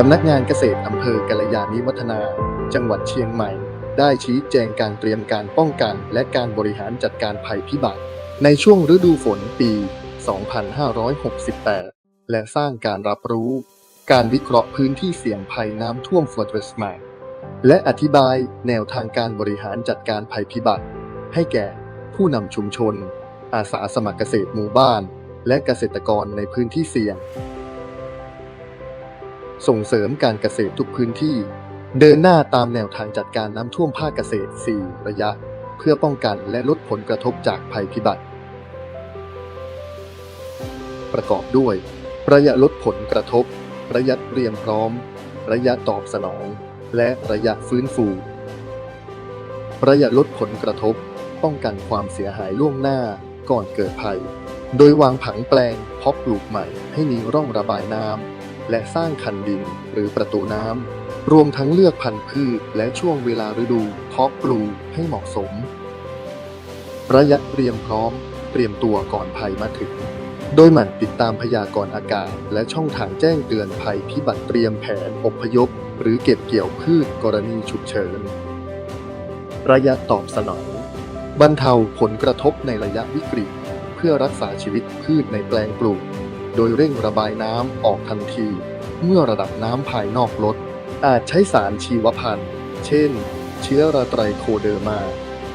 สำนักงานเกษตรอำเภอกัลยาณิวัฒนา จังหวัดเชียงใหม่ ได้ชี้แจงการเตรียมการป้องกัน และการบริหารจัดการภัยพิบัติ ในช่วงฤดูฝนปี 2568 และสร้างการรับรู้ การวิเคราะห์พื้นที่เสี่ยงภัยน้ำท่วมฟอร์เรสแมกและอธิบายแนวทางการบริหารจัดการภัยพิบัติ ให้แก่ผู้นำชุมชน อาสาสมัครเกษตรหมู่บ้าน และเกษตรกรในพื้นที่เสี่ยง ส่งเสริมการเกษตรทุกพื้นที่ เดินหน้าตามแนวทางจัดการน้ำท่วมภาคเกษตร 4 ระยะ เพื่อป้องกันและลดผลกระทบจากภัยพิบัติ ประกอบด้วย ระยะลดผลกระทบ ระยะเตรียมพร้อม ระยะตอบสนอง และระยะฟื้นฟู ระยะลดผลกระทบ ป้องกันความเสียหายล่วงหน้าก่อนเกิดภัย โดยวางผังแปลงเพาะปลูกใหม่ให้มีร่องระบายน้ำ และสร้างคันดินหรือประตูน้ำ รวมทั้งเลือกพันธุ์พืชและช่วงเวลาฤดูเพาะปลูกให้เหมาะสม ระยะเตรียมพร้อม เตรียมตัวก่อนภัยมาถึง โดยหมั่นติดตามพยากรณ์อากาศ และช่องทางแจ้งเตือนภัยพิบัติเตรียมแผนอพยพ หรือเก็บเกี่ยวพืชกรณีฉุกเฉิน ระยะตอบสนองบรรเทาผลกระทบในระยะวิกฤต เพื่อรักษาชีวิตพืชในแปลงปลูก โดยเร่งระบายน้ำออกทันที เมื่อระดับน้ำภายนอกลด อาจใช้สารชีวพันธุ์ เช่น เชื้อราไตรโคเดอร์มา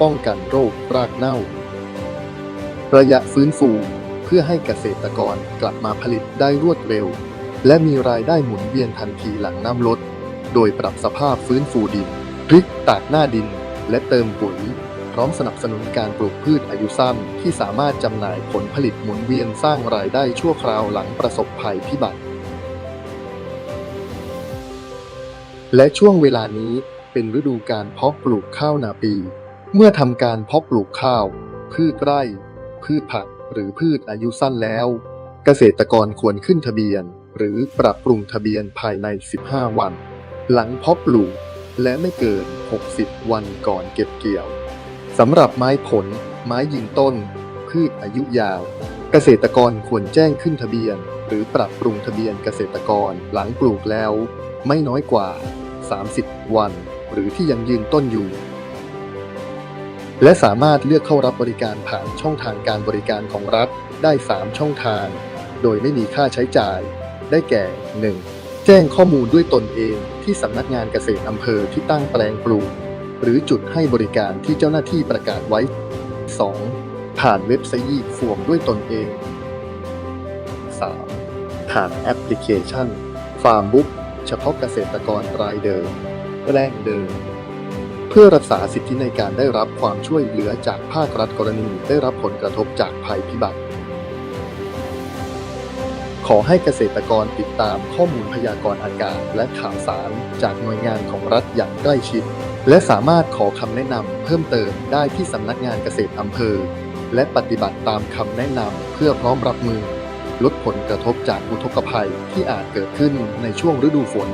ป้องกันโรครากเน่า ระยะฟื้นฟูเพื่อให้เกษตรกรกลับมาผลิตได้รวดเร็ว และมีรายได้หมุนเวียนทันทีหลังน้ำลด โดยปรับสภาพฟื้นฟูดินพลิกตากหน้าดินและเติมปุ๋ย พร้อมสนับสนุนการปลูกพืชอายุสั้น ที่สามารถจำหน่ายผลผลิตหมุนเวียนสร้างรายได้ชั่วคราวหลังประสบภัยพิบัติ และช่วงเวลานี้เป็นฤดูการเพาะปลูกข้าวนาปี เมื่อทำการเพาะปลูกข้าว พืชไร่ พืชผัก หรือพืชอายุสั้นแล้ว เกษตรกรควรขึ้นทะเบียน หรือปรับปรุงทะเบียนภายใน 15 วัน หลังเพาะปลูกและไม่เกิน 60 วันก่อนเก็บเกี่ยว สำหรับไม้ผล ไม้ยืนต้น พืชอายุยาว เกษตรกรควรแจ้งขึ้นทะเบียน หรือปรับปรุงทะเบียนเกษตรกรหลังปลูกแล้ว ไม่น้อยกว่า 30 วัน หรือที่ยังยืนต้นอยู่ และสามารถเลือกเข้ารับบริการผ่านช่องทางการบริการของรัฐได้ 3 ช่องทาง โดยไม่มีค่าใช้จ่าย ได้แก่ 1. แจ้งข้อมูลด้วยตนเองที่สำนักงานเกษตรอำเภอที่ตั้งแปลงปลูก หรือจุดให้บริการที่เจ้าหน้าที่ประกาศไว้ 2. ผ่านเว็บไซต์ฟวมด้วยตนเอง 3. ผ่านแอปพลิเคชัน ฟาร์มบุ๊กเฉพาะเกษตรกรรายเดิมแรงเดิม เพื่อรักษาสิทธิในการได้รับความช่วยเหลือจากภาครัฐกรณีได้รับผลกระทบจากภัยพิบัติ ขอให้เกษตรกรติดตามข้อมูลพยากรณ์อากาศและข่าวสารจากหน่วยงานของรัฐอย่างใกล้ชิด และสามารถขอคำแนะนำเพิ่มเติมได้ที่สำนักงานเกษตรอำเภอ และปฏิบัติตามคำแนะนำเพื่อพร้อมรับมือ ลดผลกระทบจากอุทกภัยที่อาจเกิดขึ้นในช่วงฤดูฝน